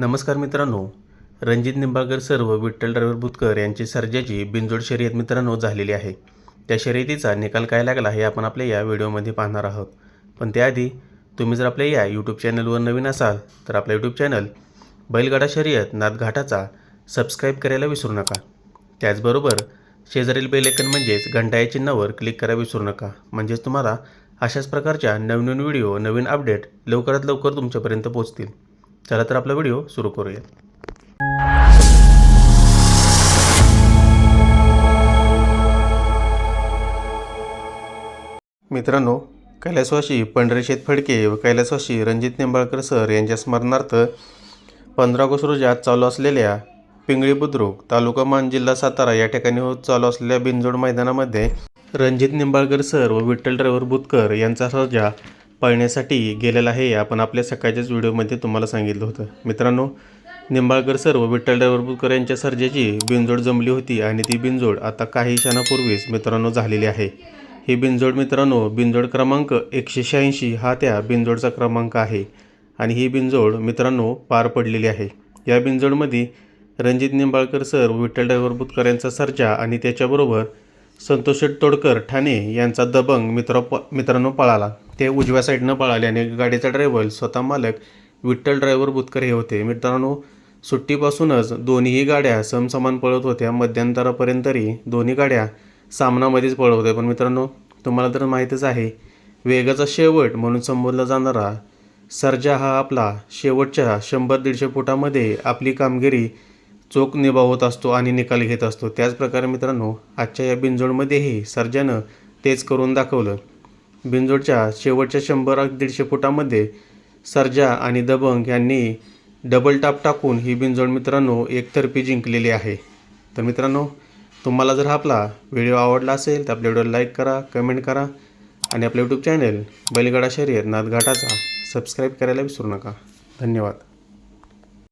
नमस्कार मित्रांनो रणजित निंबाळकर सर्व विठ्ठल ड्रायव्हर बुतकर यांची सर्जाची बिनजोड शर्यत मित्रांनो झालेली आहे. त्या शर्यतीचा निकाल काय लागला हे आपण आपल्या या व्हिडिओमध्ये पाहणार आहोत. पण त्याआधी तुम्ही जर आपल्या या यूट्यूब चॅनलवर नवीन असाल तर आपला यूट्यूब चॅनल बैलगाडा शर्यत नाथघाटाचा सबस्क्राईब करायला विसरू नका. त्याचबरोबर शेजारील बेलेकन म्हणजेच घंटा या चिन्हावर क्लिक करा विसरू नका. म्हणजेच तुम्हाला अशाच प्रकारच्या नवीन व्हिडिओ नवीन अपडेट लवकरात लवकर तुमच्यापर्यंत पोहोचतील. चला तर आपला व्हिडिओ सुरू करूया. मित्रांनो कैलासवाशी पंढरीशेत फडके व कैलासवाशी रणजित निंबाळकर सर यांच्या स्मरणार्थ पंधरा ऑगस्ट रोजी आज चालू असलेल्या पिंगळी बुद्रुक तालुका मान जिल्हा सातारा या ठिकाणी होत चालू असलेल्या बिनजोड मैदानामध्ये रणजित निंबाळकर सर व विठ्ठल ड्रायव्हर बुतकर यांचा सर्जा पळण्यासाठी गेलेला आहे. आपण आपल्या सकाळच्याच व्हिडिओमध्ये तुम्हाला सांगितलं होतं. मित्रांनो निंबाळकर सर व विठ्ठल ड्रायव्हर बुतकर यांच्या सर्जेची बिनजोड जमली होती आणि ती बिनजोड आता काही क्षणापूर्वीच मित्रांनो झालेली आहे. ही बिनजोड मित्रांनो बिनजोड क्रमांक एकशे शहाऐंशी हा त्या बिनजोडचा क्रमांक आहे आणि ही बिनजोड मित्रांनो पार पडलेली आहे. या बिनजोडमध्ये रणजित निंबाळकर सर विठ्ठल ड्रायव्हर बुतकर यांचा सर्जा आणि त्याच्याबरोबर संतोष तोडकर ठाणे यांचा दबंग मित्र प मित्रांनो पळाला. ते उजव्या साईडनं पळाले आणि गाडीचा ड्रायव्हर स्वतः मालक विठ्ठल ड्रायव्हर बुतकर हे होते. मित्रांनो सुट्टीपासूनच दोन्हीही गाड्या समसमान पळत होत्या. मध्यंतरापर्यंत तरी दोन्ही गाड्या सामनामध्येच पळत होत्या. पण मित्रांनो तुम्हाला तर माहीतच आहे वेगाचा शेवट म्हणून संबोधला जाणारा सर्जा हा आपला शेवटच्या शंभर दीडशे फुटामध्ये आपली कामगिरी चोख निभावत असतो आणि निकाल घेत असतो. त्याचप्रकारे मित्रांनो आजच्या या बिंजोडमध्येही सर्जानं तेच करून दाखवलं. बिनजोडच्या शेवटच्या शंभर दीडशे फुटामध्ये सर्जा आणि दबंग यांनी डबल टाप टाकून ही बिनजोड मित्रांनो एकतर्फी जिंकलेली आहे. तर मित्रांनो तुम्हाला जर हा आपला व्हिडिओ आवडला असेल तर आपल्या व्हिडिओला लाईक करा कमेंट करा आणि आपलं यूट्यूब चॅनल बैलगाडा शर्यत नादघाटाचा सबस्क्राईब करायला विसरू नका. धन्यवाद.